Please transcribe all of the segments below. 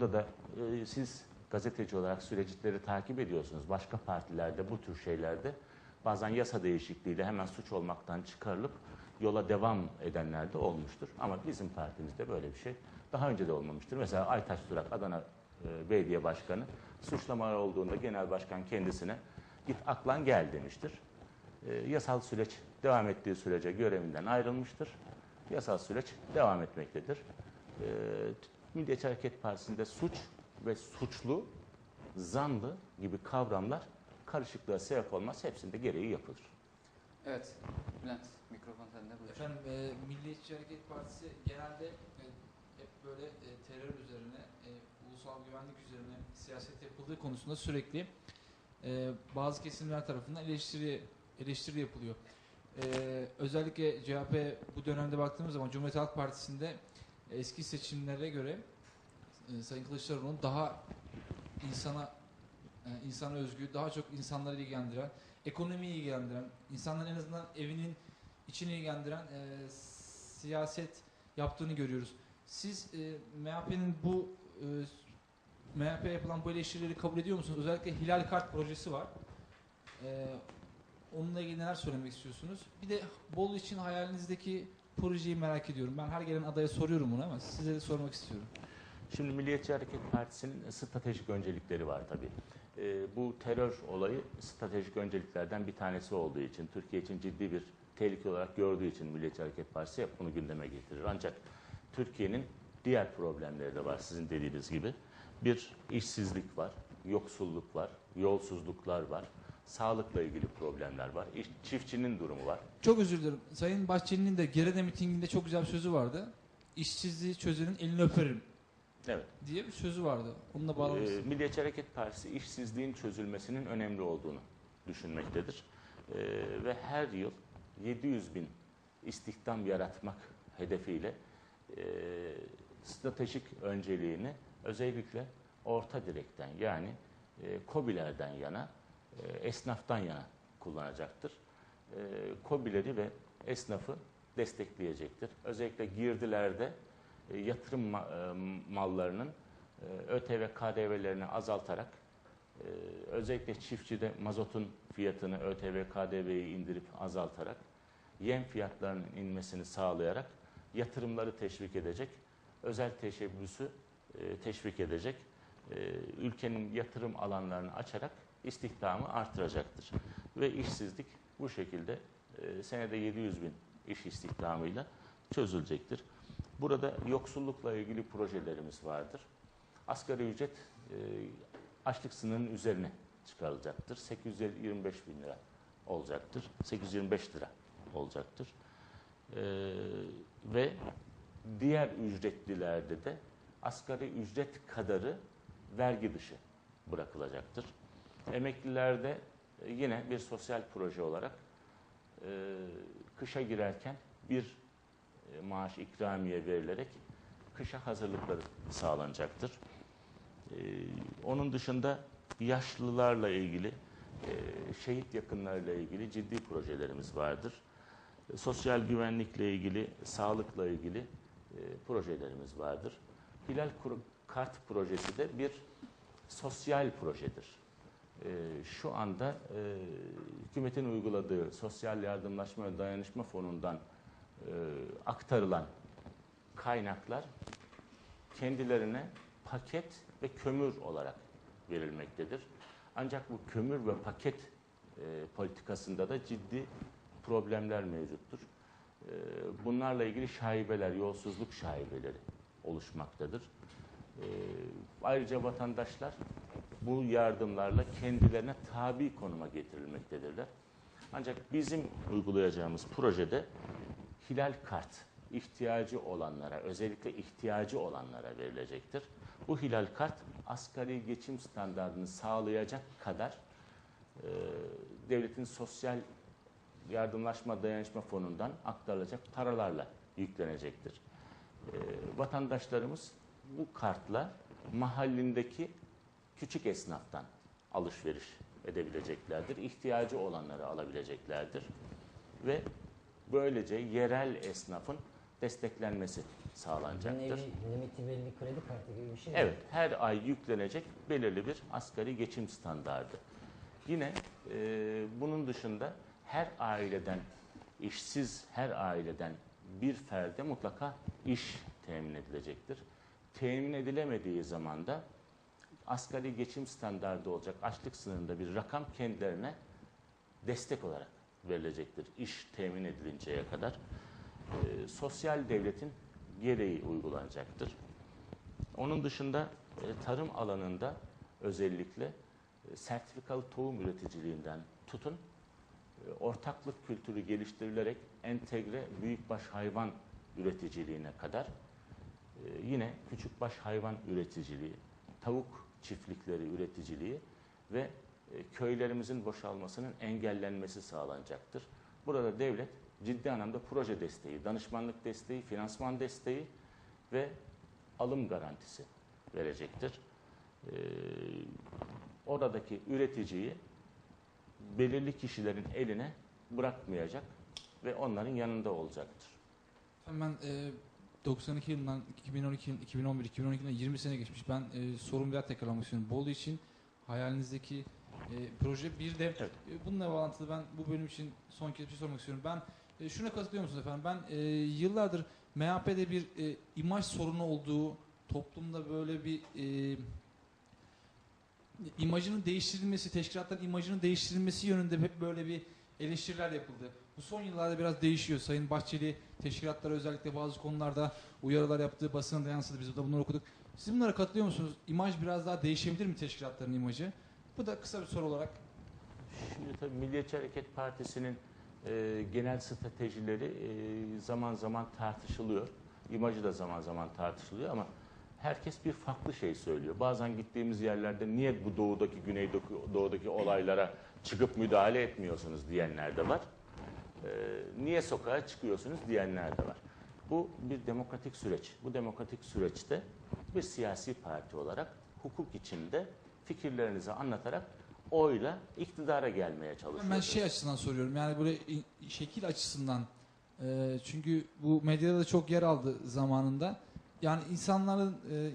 burada da e, siz gazeteci olarak süreçleri takip ediyorsunuz. Başka partilerde bu tür şeylerde bazen yasa değişikliğiyle hemen suç olmaktan çıkarılıp yola devam edenler de olmuştur. Ama bizim partimizde böyle bir şey daha önce de olmamıştır. Mesela Aytaç Durak Adana e, Belediye Başkanı suçlama olduğunda genel başkan kendisine git aklan gel demiştir. E, yasal süreç devam ettiği sürece görevinden ayrılmıştır. Yasal süreç devam etmektedir. E, Milliyetçi Hareket Partisi'nde suç ve suçlu, zanlı gibi kavramlar karışıklığa sebep olmaz. Hepsinde gereği yapılır. Evet. Bülent mikrofon sende buyur. Efendim e, Milliyetçi Hareket Partisi genelde e, hep böyle e, terör üzerine, e, ulusal güvenlik üzerine siyaset yapıldığı konusunda sürekli e, bazı kesimler tarafından eleştiri eleştiri yapılıyor. E, özellikle CHP bu dönemde baktığımız zaman Cumhuriyet Halk Partisi'nde eski seçimlere göre e, Sayın Kılıçdaroğlu'nun daha insana e, insana özgü, daha çok insanları ilgilendiren, ekonomiyi ilgilendiren, insanların en azından evinin içini ilgilendiren e, siyaset yaptığını görüyoruz. Siz e, MHP'nin bu e, MHP yapılan bu eleştirileri kabul ediyor musunuz? Özellikle Hilal Kart projesi var. E, onunla ilgili neler söylemek istiyorsunuz? Bir de Bolu için hayalinizdeki projeyi merak ediyorum. Ben her gelen adaya soruyorum bunu ama size de sormak istiyorum. Şimdi Milliyetçi Hareket Partisi'nin stratejik öncelikleri var tabii. Ee, bu terör olayı stratejik önceliklerden bir tanesi olduğu için, Türkiye için ciddi bir tehlike olarak gördüğü için Milliyetçi Hareket Partisi hep bunu gündeme getirir. Ancak Türkiye'nin diğer problemleri de var sizin dediğiniz gibi. Bir işsizlik var, yoksulluk var, yolsuzluklar var, sağlıkla ilgili problemler var, iş, çiftçinin durumu var. Çok özür dilerim. Sayın Bahçeli'nin de Gerede mitinginde çok güzel bir sözü vardı. İşsizliği çözenin elini öperim Evet. diye bir sözü vardı. Onunla bağlı Ee? Milliyetçi Hareket Partisi işsizliğin çözülmesinin önemli olduğunu düşünmektedir. Ee, ve her yıl 700 bin istihdam yaratmak hedefiyle e, stratejik önceliğini özellikle orta direkten yani e, KOBİ'lerden yana, esnaftan yana kullanacaktır. E, KOBİ'leri ve esnafı destekleyecektir. Özellikle girdilerde e, yatırım ma- e, mallarının e, ÖTV KDV'lerini azaltarak e, özellikle çiftçide mazotun fiyatını ÖTV KDV'yi indirip azaltarak yem fiyatlarının inmesini sağlayarak yatırımları teşvik edecek, özel teşebbüsü e, teşvik edecek, e, ülkenin yatırım alanlarını açarak istihdamı artıracaktır. Ve işsizlik bu şekilde e, senede 700 bin iş istihdamıyla çözülecektir. Burada yoksullukla ilgili projelerimiz vardır. Asgari ücret e, açlık sınırının üzerine çıkarılacaktır. 825 bin lira olacaktır. 825 lira olacaktır. E, ve diğer ücretlilerde de asgari ücret kadarı vergi dışı bırakılacaktır. Emeklilerde e, yine bir sosyal proje olarak e, kışa girerken bir e, maaş ikramiye verilerek kışa hazırlıkları sağlanacaktır. Onun dışında yaşlılarla ilgili, şehit yakınlarıyla ilgili ciddi projelerimiz vardır. Sosyal güvenlikle ilgili, sağlıkla ilgili projelerimiz vardır. Hilal Kart projesi de bir sosyal projedir. E, şu anda e, hükümetin uyguladığı Sosyal Yardımlaşma ve Dayanışma Fonu'ndan e, aktarılan kaynaklar kendilerine paket ve kömür olarak verilmektedir. Ancak bu kömür ve paket e, politikasında da ciddi problemler mevcuttur. E, bunlarla ilgili şaibeler, yolsuzluk şaibeleri oluşmaktadır. E, ayrıca vatandaşlar bu yardımlarla kendilerine tabi konuma getirilmektedirler. Ancak bizim uygulayacağımız projede hilal kart ihtiyacı olanlara, özellikle ihtiyacı olanlara verilecektir. Bu hilal kart asgari geçim standartını sağlayacak kadar e, devletin sosyal yardımlaşma dayanışma fonundan aktarılacak paralarla yüklenecektir. E, vatandaşlarımız bu kartla mahallindeki küçük esnaftan alışveriş edebileceklerdir. İhtiyacı olanları alabileceklerdir. Ve böylece yerel esnafın desteklenmesi Bir sağlanacaktır. nevi limiti belli kredi kartı gibi bir şey. mi? Evet, her ay yüklenecek belirli bir asgari geçim standardı. Yine e, bunun dışında her aileden, işsiz her aileden bir ferde mutlaka iş temin edilecektir. Temin edilemediği zaman da asgari geçim standardı olacak açlık sınırında bir rakam kendilerine destek olarak verilecektir. İş temin edilinceye kadar. E, sosyal devletin gereği uygulanacaktır. Onun dışında e, tarım alanında özellikle e, sertifikalı tohum üreticiliğinden tutun e, ortaklık kültürü geliştirilerek entegre büyükbaş hayvan üreticiliğine kadar e, yine küçükbaş hayvan üreticiliği, tavuk çiftlikleri üreticiliği ve e, köylerimizin boşalmasının engellenmesi sağlanacaktır. Burada devlet ciddi anlamda proje desteği, danışmanlık desteği, finansman desteği ve alım garantisi verecektir. Ee, oradaki üreticiyi belirli kişilerin eline bırakmayacak ve onların yanında olacaktır. Ben e, 92 yılından 2012 yıl- 2011 2012'den 20 sene geçmiş. Ben e, sorum biraz tekrarlamak istiyorum. Bolu için hayalinizdeki e, proje bir de Evet. e, bununla bağlantılı ben bu bölüm için son kez bir şey sormak istiyorum. Ben e, şuna katılıyor musunuz efendim? Ben e, yıllardır MHP'de bir e, imaj sorunu olduğu toplumda böyle bir e, imajının değiştirilmesi, teşkilatların imajının değiştirilmesi yönünde hep böyle bir eleştiriler yapıldı. Bu son yıllarda biraz değişiyor. Sayın Bahçeli teşkilatlara özellikle bazı konularda uyarılar yaptı, basına da yansıdı. Biz de bunları okuduk. Siz bunlara katılıyor musunuz? İmaj biraz daha değişebilir mi teşkilatların imajı? Bu da kısa bir soru olarak. Şimdi tabii Milliyetçi Hareket Partisi'nin e, genel stratejileri e, zaman zaman tartışılıyor. İmajı da zaman zaman tartışılıyor ama herkes bir farklı şey söylüyor. Bazen gittiğimiz yerlerde niye bu doğudaki, güneydoğudaki doğudaki olaylara çıkıp müdahale etmiyorsunuz diyenler de var. E, niye sokağa çıkıyorsunuz diyenler de var. Bu bir demokratik süreç. Bu demokratik süreçte bir siyasi parti olarak hukuk içinde fikirlerinizi anlatarak oyla iktidara gelmeye çalışıyorsunuz. Ben şey açısından soruyorum. Yani böyle şekil açısından. e, çünkü bu medyada da çok yer aldı zamanında. Yani insanların e,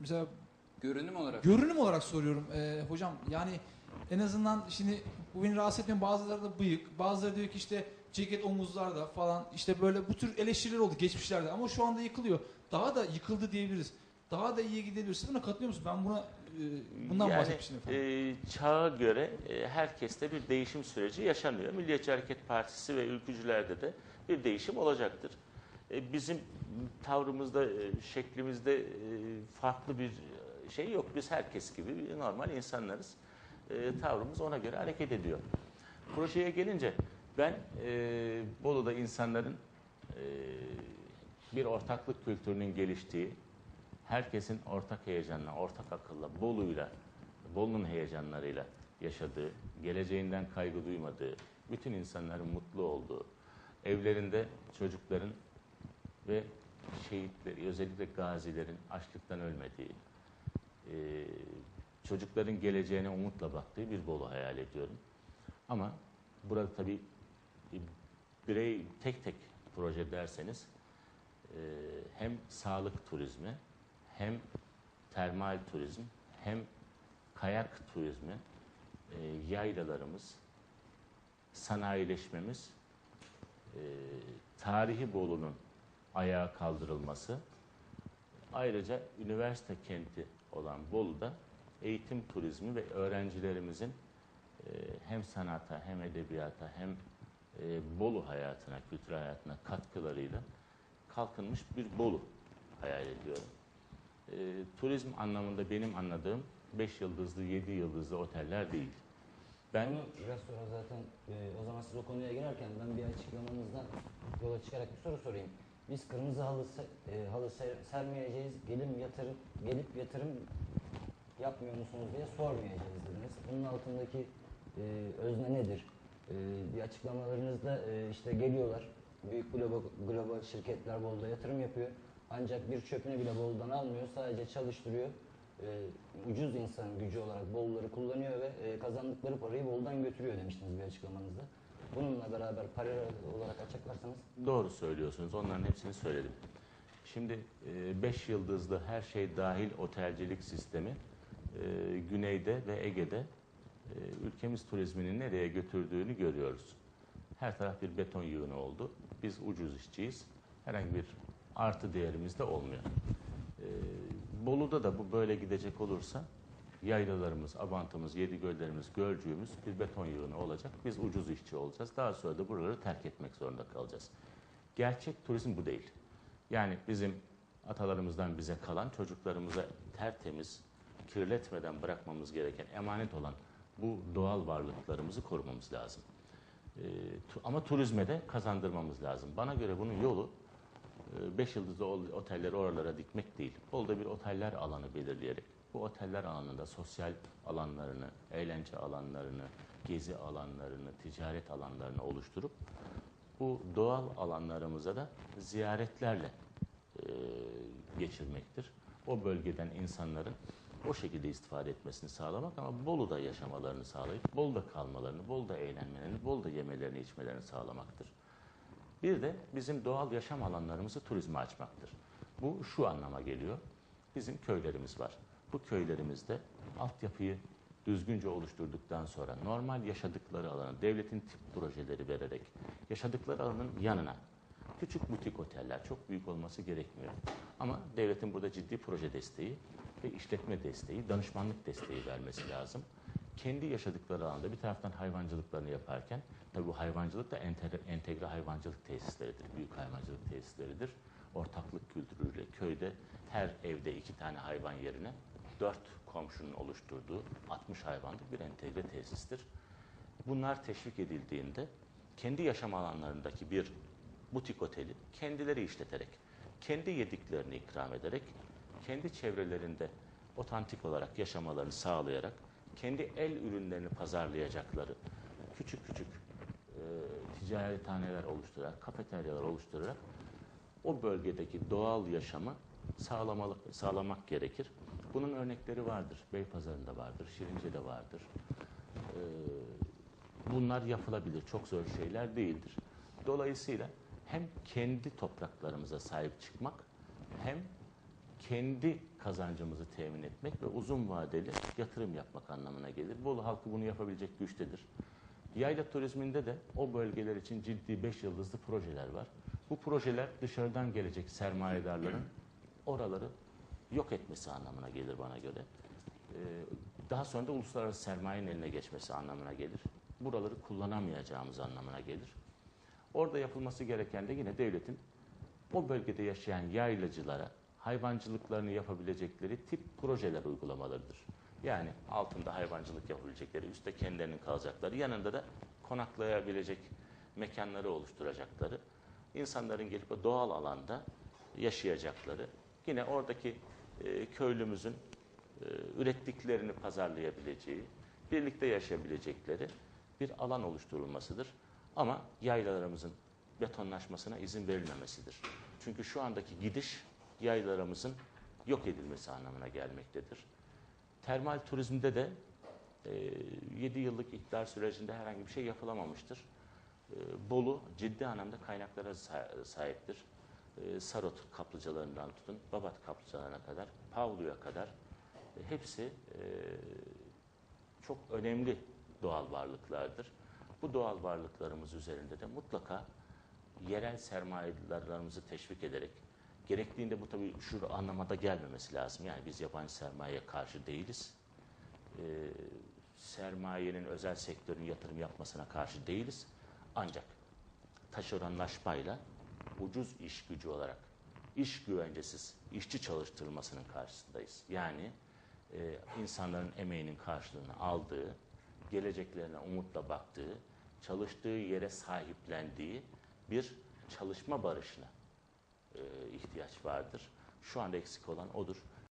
mesela Görünüm olarak. Görünüm olarak soruyorum Ee, hocam yani en azından şimdi bu beni rahatsız etmiyor bazıları da bıyık bazıları diyor ki işte ceket omuzlarda falan işte böyle bu tür eleştiriler oldu geçmişlerde ama şu anda yıkılıyor daha da yıkıldı diyebiliriz daha da iyiye gidebilir siz buna katılıyor musunuz ben buna e, bundan Yani, bahsetmiştim efendim e, çağa göre e, herkeste bir değişim süreci yaşanıyor. Milliyetçi Hareket Partisi ve ülkücülerde de bir değişim olacaktır. E, bizim tavrımızda, e, şeklimizde e, farklı bir şey yok. Biz herkes gibi normal insanlarız. E, tavrımız ona göre hareket ediyor. Projeye gelince ben e, Bolu'da insanların e, bir ortaklık kültürünün geliştiği, herkesin ortak heyecanla, ortak akılla, Bolu'yla, Bolu'nun heyecanlarıyla yaşadığı, geleceğinden kaygı duymadığı, bütün insanların mutlu olduğu, evlerinde çocukların ve şehitleri, özellikle gazilerin açlıktan ölmediği, e, çocukların geleceğine umutla baktığı bir Bolu hayal ediyorum. Ama burada tabii birey tek tek proje derseniz e, hem sağlık turizmi hem termal turizm hem kayak turizmi e, yaylalarımız sanayileşmemiz e, tarihi Bolu'nun ayağa kaldırılması ayrıca üniversite kenti olan Bolu'da eğitim turizmi ve öğrencilerimizin e, hem sanata hem edebiyata hem e, Bolu hayatına, kültür hayatına katkılarıyla kalkınmış bir Bolu hayal ediyorum. E, turizm anlamında benim anladığım 5 yıldızlı, 7 yıldızlı oteller değil. Ben sonra zaten e, o zaman siz o konuya girerken ben bir açıklamanızdan yola çıkarak bir soru sorayım. Biz kırmızı halı, e, halı ser- sermeyeceğiz, gelip yatırım, gelip yatırım yapmıyor musunuz diye sormayacağız dediniz. Bunun altındaki e, özne nedir? E, bir açıklamalarınızda e, işte geliyorlar, büyük global, global şirketler Bolu'da yatırım yapıyor. Ancak bir çöpünü bile Bolu'dan almıyor, sadece çalıştırıyor. E, ucuz insan gücü olarak Bolu'ları kullanıyor ve e, kazandıkları parayı Bolu'dan götürüyor demiştiniz bir açıklamanızda. Bununla beraber paralel olarak açıklarsanız Doğru söylüyorsunuz. Onların hepsini söyledim. Şimdi 5 yıldızlı her şey dahil otelcilik sistemi e, güneyde ve Ege'de e, ülkemiz turizmini nereye götürdüğünü görüyoruz. Her taraf bir beton yığını oldu. Biz ucuz işçiyiz. Herhangi bir artı değerimiz de olmuyor. E, Bolu'da da bu böyle gidecek olursa yaylalarımız, abantımız, yedigöllerimiz, gölcüğümüz bir beton yığını olacak. Biz ucuz işçi olacağız. Daha sonra da buraları terk etmek zorunda kalacağız. Gerçek turizm bu değil. Yani bizim atalarımızdan bize kalan çocuklarımıza tertemiz, kirletmeden bırakmamız gereken emanet olan bu doğal varlıklarımızı korumamız lazım. Ee, ama turizme de kazandırmamız lazım. Bana göre bunun yolu 5 yıldızlı ol- otelleri oralara dikmek değil. Bolu'da bir oteller alanı belirleyerek bu oteller alanında sosyal alanlarını, eğlence alanlarını, gezi alanlarını, ticaret alanlarını oluşturup bu doğal alanlarımıza da ziyaretlerle e, geçirmektir. O bölgeden insanların o şekilde istifade etmesini sağlamak ama Bolu'da yaşamalarını sağlayıp Bolu'da kalmalarını, Bolu'da eğlenmelerini, Bolu'da yemelerini, içmelerini sağlamaktır. Bir de bizim doğal yaşam alanlarımızı turizme açmaktır. Bu şu anlama geliyor. Bizim köylerimiz var. Bu köylerimizde altyapıyı düzgünce oluşturduktan sonra normal yaşadıkları alanı devletin tip projeleri vererek yaşadıkları alanın yanına küçük butik oteller çok büyük olması gerekmiyor. Ama devletin burada ciddi proje desteği ve işletme desteği, danışmanlık desteği vermesi lazım. Kendi yaşadıkları alanda bir taraftan hayvancılıklarını yaparken, tabii bu hayvancılık da entegre, entegre hayvancılık tesisleridir, büyük hayvancılık tesisleridir. Ortaklık kültürüyle köyde her evde iki tane hayvan yerine dört komşunun oluşturduğu 60 hayvanlık bir entegre tesistir. Bunlar teşvik edildiğinde kendi yaşam alanlarındaki bir butik oteli kendileri işleterek, kendi yediklerini ikram ederek, kendi çevrelerinde otantik olarak yaşamalarını sağlayarak, kendi el ürünlerini pazarlayacakları küçük küçük e, ticarethaneler oluşturarak, kafeteryalar oluşturarak o bölgedeki doğal yaşamı sağlamalı, sağlamak gerekir. Bunun örnekleri vardır. Beypazarı'nda vardır, Şirince'de vardır. Ee, bunlar yapılabilir. Çok zor şeyler değildir. Dolayısıyla hem kendi topraklarımıza sahip çıkmak hem kendi kazancımızı temin etmek ve uzun vadeli yatırım yapmak anlamına gelir. Bolu halkı bunu yapabilecek güçtedir. Yayla turizminde de o bölgeler için ciddi 5 yıldızlı projeler var. Bu projeler dışarıdan gelecek sermayedarların oraları yok etmesi anlamına gelir bana göre. Ee, Daha sonra da uluslararası sermayenin eline geçmesi anlamına gelir. Buraları kullanamayacağımız anlamına gelir. Orada yapılması gereken de yine devletin o bölgede yaşayan yaylacılara hayvancılıklarını yapabilecekleri tip projeler uygulamalarıdır. Yani altında hayvancılık yapabilecekleri, üstte kendilerinin kalacakları, yanında da konaklayabilecek mekanları oluşturacakları, insanların gelip doğal alanda yaşayacakları, yine oradaki e, köylümüzün e, ürettiklerini pazarlayabileceği, birlikte yaşayabilecekleri bir alan oluşturulmasıdır. Ama yaylalarımızın betonlaşmasına izin verilmemesidir. Çünkü şu andaki gidiş yaylalarımızın yok edilmesi anlamına gelmektedir. Termal turizmde de 7 yıllık iktidar sürecinde herhangi bir şey yapılamamıştır. E, Bolu ciddi anlamda kaynaklara sa- sahiptir. E, Sarot kaplıcalarından tutun, Babat kaplıcalarına kadar, Pavlu'ya kadar e, hepsi e, çok önemli doğal varlıklardır. Bu doğal varlıklarımız üzerinde de mutlaka yerel sermayedarlarımızı teşvik ederek, gerektiğinde bu tabii şu anlamada gelmemesi lazım. Yani biz yabancı sermayeye karşı değiliz. Ee, sermayenin özel sektörün yatırım yapmasına karşı değiliz. Ancak taşeronlaşmayla ucuz iş gücü olarak iş güvencesiz işçi çalıştırılmasının karşısındayız. Yani e, insanların emeğinin karşılığını aldığı, geleceklerine umutla baktığı, çalıştığı yere sahiplendiği bir çalışma barışına e, ihtiyaç vardır. Şu anda eksik olan odur.